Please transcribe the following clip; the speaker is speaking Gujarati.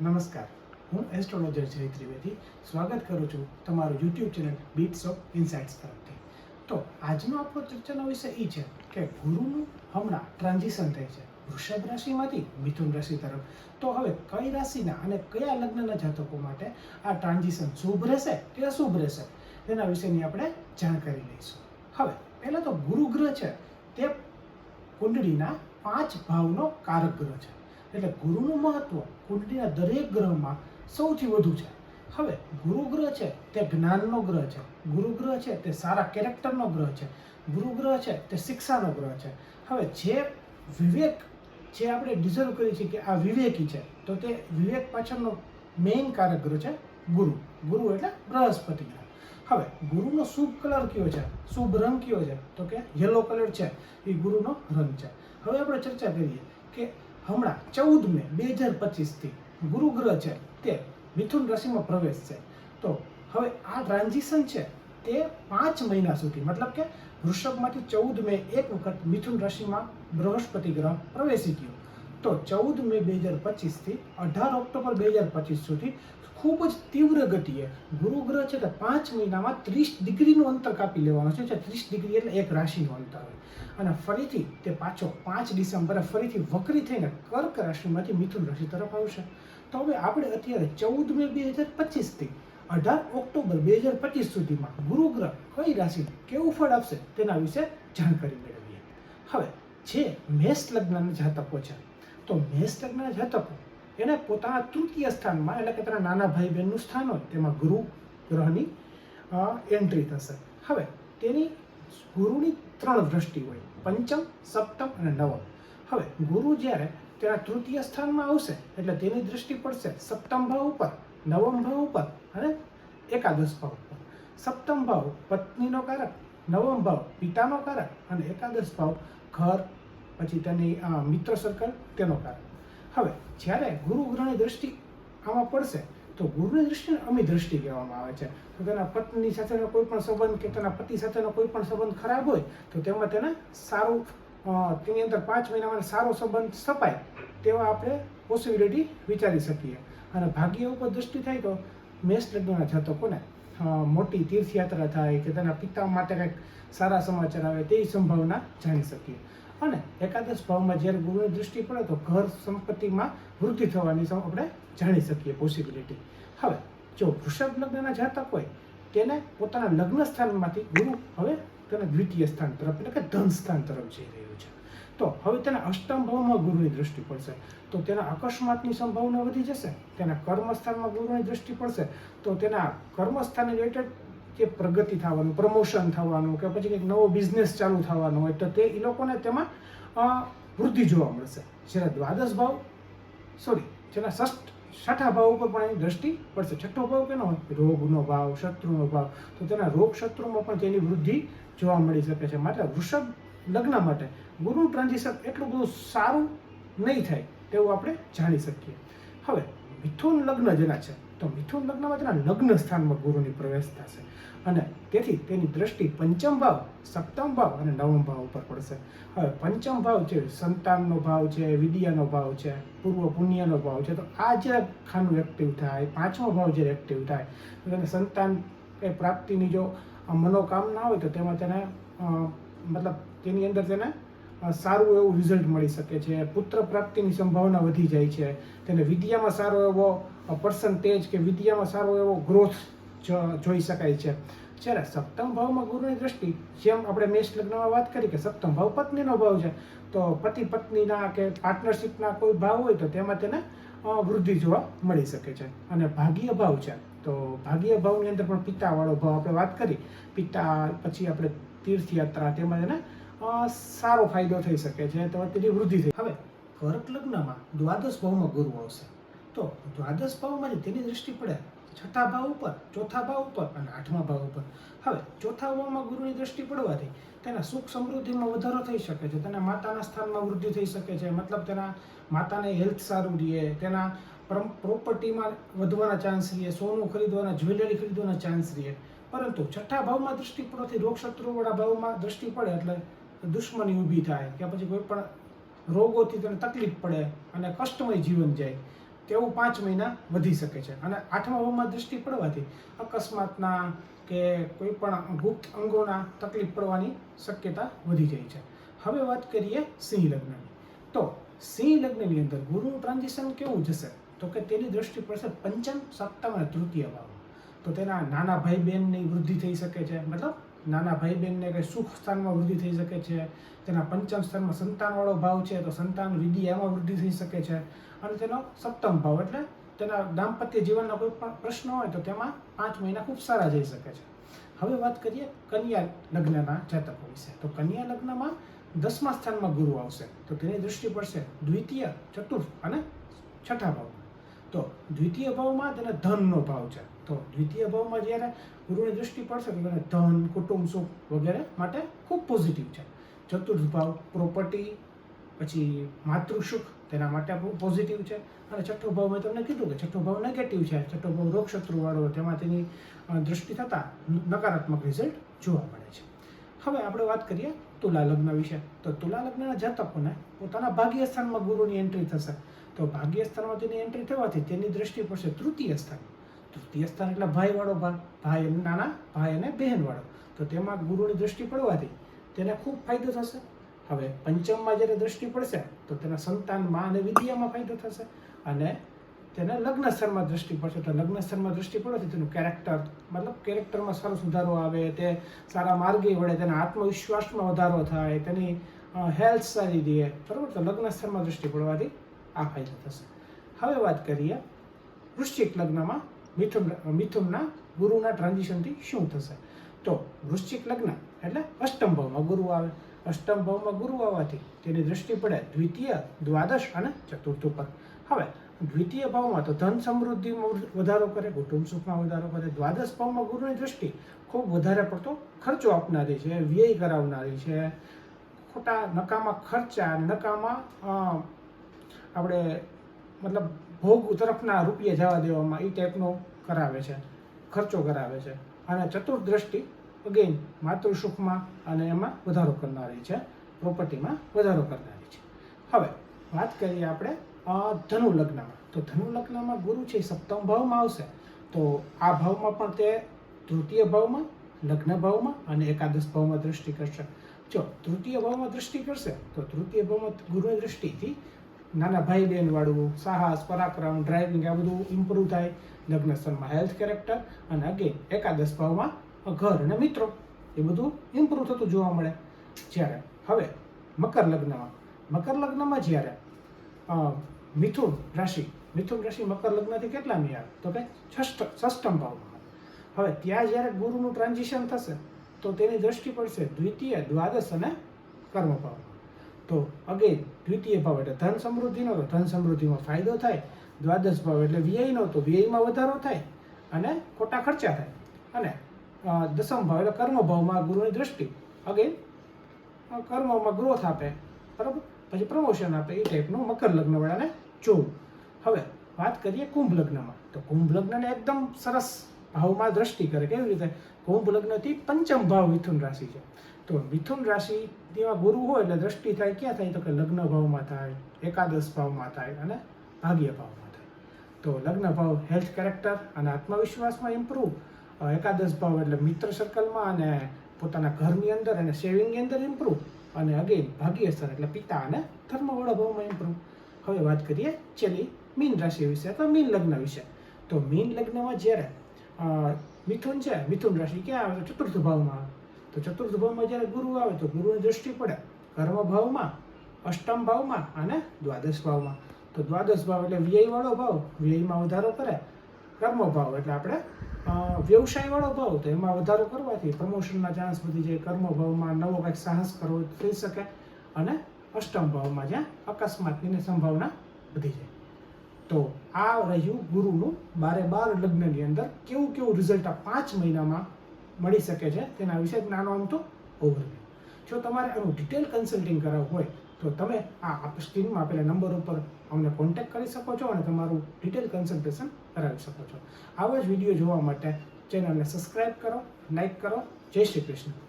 નમસ્કાર. હું એસ્ટ્રોલોજર જય ત્રિવેદી. સ્વાગત કરું છું તમારું YouTube channel Beats of Insights તરફથી. તો આજનો આપણો ચર્ચાનો વિષય એ છે કે ગુરુનું હમણાં ટ્રાન્ઝિશન થાય છે. વૃષભ રાશિમાંથી મિથુન રાશિ તરફ. તો હવે કઈ રાશિના અને કયા લગ્નના જાતકો માટે આ ટ્રાન્ઝિશન શુભ રહેશે કે અશુભ રહેશે? તેના વિશેની આપણે જાણકારી લઈશું. હવે, પહેલાં તો ગુરુ ગ્રહ છે. તે કુંડળીના પાંચ ભાવનો કારક ગ્રહ છે. એટલે ગુરુનું મહત્વ કુંડળીના દરેક ગ્રહમાં સૌથી વધુ છે. હવે ગુરુ ગ્રહ છે તે જ્ઞાનનો ગ્રહ છે. ગુરુ ગ્રહ છે તે સારા કેરેક્ટરનો ગ્રહ છે. ગુરુ ગ્રહ છે તે શિક્ષાનો ગ્રહ છે. હવે જે વિવેક જે આપણે ડિઝર્વ કરીએ છીએ કે આ વિવેકી છે, તો તે વિવેક પાછળનો મેઇન કારક ગ્રહ છે ગુરુ. ગુરુ એટલે બૃહસ્પતિ ગ્રહ. હવે ગુરુનો શુભ કલર કયો છે? શુભ રંગ કયો છે? તો કે યલો કલર છે. એ ગુરુનો રંગ છે. હવે આપણે ચર્ચા કરીએ કે હમણાં ચૌદ મે બે હજાર પચીસથી ગુરુગ્રહ છે તે મિથુન રાશિમાં પ્રવેશ છે. તો હવે આ ટ્રાન્ઝિશન છે તે પાંચ મહિના સુધી, મતલબ કે વૃષભમાંથી ચૌદ મે એક વખત મિથુન રાશિમાં બૃહસ્પતિ ગ્રહ પ્રવેશી ગયો. તો ચૌદ મે બે હજાર પચીસથી અઢાર ઓક્ટોબર બે હજાર પચીસ સુધી ખૂબ જ તીવ્ર ગતિએ ગુરુગ્રહ છે તે પાંચ મહિનામાં ત્રીસ ડિગ્રીનું અંતર કાપી લેવાનું છે. ત્રીસ ડિગ્રી એટલે એક રાશિનું અંતર હોય. અને ફરીથી તે પાછો પાંચ ડિસેમ્બરે ફરીથી વક્રી થઈને કર્ક રાશિમાંથી મિથુન રાશિ તરફ આવશે. તો હવે આપણે અત્યારે ચૌદ મે બે હજાર પચીસથી અઢાર ઓક્ટોબર બે હજાર પચીસ સુધીમાં ગુરુગ્રહ કઈ રાશિને કેવું ફળ આપશે તેના વિશે જાણકારી મેળવીએ. હવે જે મેષ લગ્નના જાતકો છે તો મેષ લગ્નના જાતકો એને પોતાના તૃતીય સ્થાનમાં, એટલે કે તેના નાના ભાઈ બહેનનું સ્થાન હોય, તેમાં ગુરુ ગ્રહની એન્ટ્રી થશે. હવે, તેની ગુરુની ત્રણ દ્રષ્ટિ હોય, પંચમ, સપ્તમ અને નવમ. હવે, ગુરુ જ્યારે તેના તૃતીય સ્થાનમાં આવશે, એટલે તેની દ્રષ્ટિ પડશે સપ્તમ ભાવ ઉપર, નવમ ભાવ ઉપર અને એકાદશ ભાવ ઉપર. સપ્તમ ભાવ પત્નીનો કારક, નવમ ભાવ પિતાનો કારક અને એકાદશ ભાવ ઘર પછી તેની મિત્ર સર્કલ તેનો કારક હવે, જ્યારે ગુરુ ગ્રહની દ્રષ્ટિ આમાં પડશે, તો ગુરુની દ્રષ્ટિને અમી દ્રષ્ટિ કહેવામાં આવે છે. તો તેના પત્ની સાથેનો કોઈ પણ સંબંધ કે તેના પતિ સાથેનો કોઈ પણ સંબંધ ખરાબ હોય, તો તેમાં તેને સારું તેની અંદર પાંચ મહિનામાં સારો સંબંધ સ્થપાય તેવા આપણે પોસિબિલિટી વિચારી શકીએ. અને ભાગ્ય ઉપર દ્રષ્ટિ થાય તો મેષ લગ્નના જાતકોને મોટી તીર્થયાત્રા થાય કે તેના પિતા માટે કંઈક સારા સમાચાર આવે તેવી સંભાવના જાણી શકીએ. અને એકાદશ ભાવમાં જ્યારે ગુરુની દૃષ્ટિ પડે તો ઘર સંપત્તિમાં વૃદ્ધિ થવાની આપણે જાણી શકીએ પોસિબિલિટી હવે, જો વૃષભ લગ્નના જાતક હોય, તેને પોતાના લગ્ન સ્થાનમાંથી ગુરુ હવે તેના દ્વિતીય સ્થાન તરફ એટલે કે ધન સ્થાન તરફ જઈ રહ્યું છે. તો હવે તેના અષ્ટમ ભાવમાં ગુરુની દૃષ્ટિ પડશે. તો તેના અકસ્માતની સંભાવના વધી જશે, તેના કર્મસ્થાનમાં ગુરુની દૃષ્ટિ પડશે, તો તેના કર્મસ્થાન રિલેટેડ જે પ્રગતિ થવાનું પ્રમોશન થવાનું કે પછી કંઈક નવો બિઝનેસ ચાલુ થવાનો હોય તો તે એ લોકોને તેમાં વૃદ્ધિ જોવા મળશે. જ્યારે દ્વાદશ ભાવ સોરી જેના ષષ્ઠ, છઠ્ઠા ભાવ ઉપર પણ એની દ્રષ્ટિ પડશે. છઠ્ઠો ભાવ કેનો હોય? રોગનો ભાવ, શત્રુનો ભાવ. તો તેના રોગ શત્રુમાં પણ તેની વૃદ્ધિ જોવા મળી શકે છે. માટે વૃષભ લગ્ન માટે ગુરુ ટ્રાન્ઝિશન એટલું બધું સારું નહીં થાય તેવું આપણે જાણી શકીએ. હવે, મિથુન લગ્ન જેના છે. તો મિથુન લગ્નમાં તેના લગ્ન સ્થાનમાં ગુરુની પ્રવેશ થશે અને તેથી તેની દ્રષ્ટિ પંચમ ભાવ, સપ્તમ ભાવ અને નવમ ભાવ ઉપર પડશે. હવે પંચમ ભાવ છે, સંતાનનો ભાવ છે, વિદ્યાનો ભાવ છે, પૂર્વ પુણ્યનો ભાવ છે. તો આ જે ખાનું એક્ટિવ થાય, પાંચમો ભાવ જ્યારે એક્ટિવ થાય, તો તેને સંતાન એ પ્રાપ્તિની જો મનોકામના હોય તો તેમાં તેને મતલબ તેની અંદર તેને સારું એવું રિઝલ્ટ મળી શકે છે. પુત્ર પ્રાપ્તિની સંભાવના વધી જાય છે. તેને વિદ્યામાં સારો એવો પર્સન્ટેજ કે વિદ્યામાં સારો એવો ગ્રોથ જોઈ શકાય છે. જ્યારે સપ્તમ ભાવમાં ગુરુની દ્રષ્ટિ જેમ આપણે મેષ લગ્નમાં વાત કરી કે સપ્તમ ભાવ પત્નીનો ભાવ છે તો પતિ પત્નીના કે પાર્ટનરશિપના કોઈ ભાવ હોય તો તેમાં તેને વૃદ્ધિ જોવા મળી શકે છે. અને ભાગ્ય ભાવ છે તો ભાગ્ય ભાવની અંદર પણ પિતાવાળો ભાવ આપણે વાત કરી. પિતા પછી આપણે તીર્થયાત્રા તેમાં અ, સારો ફાયદો થઈ શકે છે, તો તેની વૃદ્ધિ થઈ હવે, કર્ક લગ્નમાં દ્વાદશ ભાવમાં ગુરુ આવશે. તો દ્વાદશ ભાવમાંથી તેની દૃષ્ટિ પડે છઠ્ઠા ભાવ ઉપર, ચોથા ભાવ ઉપર અને આઠમા ભાવ ઉપર. હવે, ચોથા ભાવમાં ગુરુની દૃષ્ટિ પડવાથી તેના સુખ સમૃદ્ધિમાં વધારો થઈ શકે છે, તેના માતાના સ્થાનમાં વૃદ્ધિ થઈ શકે છે, મતલબ તેના માતાને હેલ્થ સારું રહે, તેના પ્રોપર્ટીમાં વધવાના ચાન્સ રહે, સોનું ખરીદવાના જ્વેલરી ખરીદવાના ચાન્સ રહે. પરંતુ છઠ્ઠા ભાવમાં દૃષ્ટિ પડવાથી રોગ શત્રુવાળા ભાવમાં દૃષ્ટિ પડે એટલે દુશ્મની ઊભી થાય, કે પછી કોઈ પણ રોગોથી તેને તકલીફ પડે અને કષ્ટમય જીવન જાય, તેવું પાંચ મહિના વધી શકે છે. અને આઠમા ભાવમાં દૃષ્ટિ પડવાથી અકસ્માતના કે કોઈ પણ ગુપ્ત અંગોના તકલીફ પડવાની શક્યતા વધી જાય છે. હવે વાત કરીએ સિંહ લગ્નની. તો સિંહ લગ્નની અંદર ગુરુનું ટ્રાન્ઝિશન કેવું જશે? તો કે તેની દ્રષ્ટિ પડશે પંચમ, સપ્તમ અને તૃતીય ભાવ. તો તેના નાના ભાઈ બહેનની વૃદ્ધિ થઈ શકે છે. મતલબ નાના ભાઈ બહેનને કંઈ સુખ સ્થાનમાં વૃદ્ધિ થઈ શકે છે, તેના પંચમ સ્થાનમાં સંતાનવાળો ભાવ છે, તો સંતાન વિધિ એમાં વૃદ્ધિ થઈ શકે છે. અને તેનો સપ્તમ ભાવ, એટલે તેના દાંપત્ય જીવનના કોઈ પણ પ્રશ્ન હોય તો તેમાં પાંચ મહિના ખૂબ સારા જઈ શકે છે. હવે વાત કરીએ કન્યા લગ્નના જાતકો વિશે. તો કન્યા લગ્નમાં દસમા સ્થાનમાં ગુરુ આવશે. તો તેની દૃષ્ટિ પડશે દ્વિતીય, ચતુર્થ અને છઠ્ઠા ભાવ તો દ્વિતીય ભાવમાં તેને ધનનો ભાવ છે. તો દ્વિતીય ભાવમાં જ્યારે ગુરુની દૃષ્ટિ પડશે તો તેને ધન, કુટુંબ, સુખ વગેરે માટે ખૂબ પોઝિટિવ છે. ચતુર્થ ભાવ પ્રોપર્ટી પછી માતૃસુખ, તેના માટે પોઝિટિવ છે. અને છઠ્ઠો ભાવ મેં તમને કીધું કે છઠ્ઠો ભાવ નેગેટિવ છે. છઠ્ઠો ભાવ રોગશત્રુવાળો તેમાં તેની દૃષ્ટિ થતાં નકારાત્મક રિઝલ્ટ જોવા મળે છે. હવે આપણે વાત કરીએ તુલા લગ્ન વિશે. તો તુલા લગ્નના જાતકોને પોતાના ભાગ્ય સ્થાનમાં ગુરુની એન્ટ્રી થશે. તો ભાગ્ય સ્થાનમાં તેની એન્ટ્રી થવાથી તેની દ્રષ્ટિ પડશે તૃતીય સ્થાન. તૃતીય સ્થાન એટલે ભાઈવાળો ભાગ. ભાઈ અને નાના, ભાઈ અને બહેનવાળો. તો તેમાં ગુરુની દ્રષ્ટિ પડવાથી તેને ખૂબ ફાયદો થશે. હવે પંચમમાં જ્યારે દ્રષ્ટિ પડશે, તો તેના સંતાનમાં અને વિદ્યામાં ફાયદો થશે. અને તેને લગ્ન સ્થળમાં દ્રષ્ટિ પડશે. તો લગ્ન સ્થળમાં દ્રષ્ટિ પડવાથી તેનું કેરેક્ટર મતલબ કેરેક્ટરમાં સારો સુધારો આવે, તે સારા માર્ગે વળે, તેના આત્મવિશ્વાસમાં વધારો થાય, તેની હેલ્થ સારી રહે. બરાબર? તો લગ્ન સ્થળમાં દ્રષ્ટિ પડવાથી આ ફાયદો થશે. હવે વાત કરીએ વૃશ્ચિક લગ્નમાં. મિથુન, મિથુનના ગુરુના ટ્રાન્ઝિશનથી શું થશે? તો વૃશ્ચિક લગ્ન એટલે અષ્ટમ ભાવમાં ગુરુ આવે. અષ્ટમ ભાવમાં ગુરુ આવવાથી તેની દ્રષ્ટિ પડે દ્વિતીય, દ્વાદશ અને ચતુર્થ ઉપર. હવે, દ્વિતીય ભાવમાં તો ધન સમૃદ્ધિમાં વધારો કરે, કુટુંબ સુખમાં વધારો કરે. દ્વાદશ ભાવમાં ગુરુની દ્રષ્ટિ ખૂબ વધારે પડતો ખર્ચો આપનારી છે, વ્યય કરાવનારી છે. ખોટા નકામા ખર્ચા, નકામા આપણે મતલબ ભોગ તરફના રૂપિયા જવા દેવામાં એ ટાઈપનો કરાવે છે, ખર્ચો કરાવે છે. અને ચતુર્થ દ્રષ્ટિ અગેન માતૃસુખમાં અને એમાં વધારો કરનારી છે પ્રોપર્ટીમાં વધારો કરનારી છે. હવે, વાત કરીએ આપણે ધનુ લગ્નમાં. તો ધનુ લગ્નમાં ગુરુ છે સપ્તમ ભાવમાં આવશે. તો આ ભાવમાં પણ તે તૃતીય ભાવમાં, લગ્ન ભાવમાં અને એકાદશ ભાવમાં દૃષ્ટિ કરશે. જો તૃતીય ભાવમાં દૃષ્ટિ કરશે, તો તૃતીય ભાવમાં ગુરુની દૃષ્ટિથી નાના ભાઈ બહેન વાળું સાહસ, પરાક્રમ ડ્રાઇવિંગ આ બધું ઇમ્પ્રૂવ થાય લગ્ન સ્થળમાં હેલ્થ કેરેક્ટર અને અગેન એકાદશ ભાવમાં ઘર અને મિત્રો એ બધું ઇમ્પ્રૂવ થતું જોવા મળે. જ્યારે હવે મકર લગ્નમાં મકર લગ્નમાં જ્યારે મિથુન રાશિ મિથુન રાશિ મકર લગ્નથી કેટલામી આવે? તો કે ષષ્ઠ, ષષ્ઠમ ભાવમાં. હવે ત્યાં જ્યારે ગુરુનું ટ્રાન્ઝિશન થશે, તો તેની દ્રષ્ટિ પડશે દ્વિતીય, દ્વાદશ અને કર્મ ભાવમાં તો અગેન દ્વિતીય ભાવ એટલે ધન સમૃદ્ધિનો તો ધન સમૃદ્ધિમાં ફાયદો થાય, દ્વાદશ ભાવ એટલે વ્યયનો તો વ્યયમાં વધારો થાય અને ખોટા ખર્ચા થાય. અને દસમ ભાવ એટલે કર્મ ભાવમાં ગુરુની દ્રષ્ટિ. અગેન કર્મમાં ગ્રોથ આપે, બરાબર? પછી પ્રમોશન આપે, એ ટાઈપનું મકર લગ્નવાળાને જોવું. હવે વાત કરીએ કુંભ લગ્નમાં. તો કુંભ લગ્નને એકદમ સરસ ભાવમાં દ્રષ્ટિ કરે. કેવી રીતે? કુંભ લગ્નથી પંચમ ભાવ મિથુન રાશિ છે. તો મિથુન રાશિમાં ગુરુ હોય એટલે દ્રષ્ટિ થાય, ક્યાં થાય? તો કે લગ્ન ભાવમાં થાય, એકાદશ ભાવમાં થાય અને ભાગ્ય ભાવમાં થાય. તો લગ્ન ભાવ હેલ્થ કેરેક્ટર અને આત્મવિશ્વાસમાં ઇમ્પ્રૂવ એકાદશ ભાવ એટલે મિત્ર સર્કલમાં અને પોતાના ઘરની અંદર અને સેવિંગની અંદર ઇમ્પ્રૂવ અને અગેન ભાગ્ય સ્થળ એટલે પિતા અને ધર્મવાળા ભાવમાં ઇમ્પ્રૂવ હવે વાત કરીએ છેલ્લી મીન રાશિ વિશે અથવા મીન લગ્ન વિશે. તો મીન લગ્નમાં જ્યારે મિથુન છે, મિથુન રાશિ ક્યાં આવે? ચતુર્થ ભાવમાં. તો ચતુર્થ ભાવમાં જ્યારે ગુરુ આવે તો ગુરુની દ્રષ્ટિ પડે. કર્મ ભાવમાં અષ્ટમ ભાવમાં અને દ્વાદશ ભાવમાં તો દ્વાદશ ભાવ એટલે વ્યયવાળો ભાવ, વ્યયમાં વધારો કરે. કર્મ ભાવ એટલે આપણે વ્યવસાયવાળો ભાવ, તો એમાં વધારો કરવાથી પ્રમોશનના ચાન્સ વધી જાય. કર્મ ભાવમાં નવો કંઈક સાહસ કરવો થઈ શકે અને અષ્ટમ ભાવમાં જ્યાં અકસ્માતની સંભાવના વધી જાય. તો આ રહ્યું ગુરુનું બારે બાર લગ્નની અંદર કેવું કેવું રિઝલ્ટ આ પાંચ મહિનામાં મળી શકે છે. તેના વિશે નાનો આમ તો ઓવરવ્યૂ જો તમારે એનું ડિટેલ કન્સલ્ટિંગ કરાવવું હોય, તો તમે આ સ્ક્રીનમાં આપેલા નંબર ઉપર અમને કોન્ટેક્ટ કરી શકો છો અને તમારું ડિટેલ કન્સલ્ટેશન કરાવી શકો છો. આવા જ વીડિયો જોવા માટે ચેનલને સબસ્ક્રાઇબ કરો લાઈક કરો. જય શ્રી કૃષ્ણ.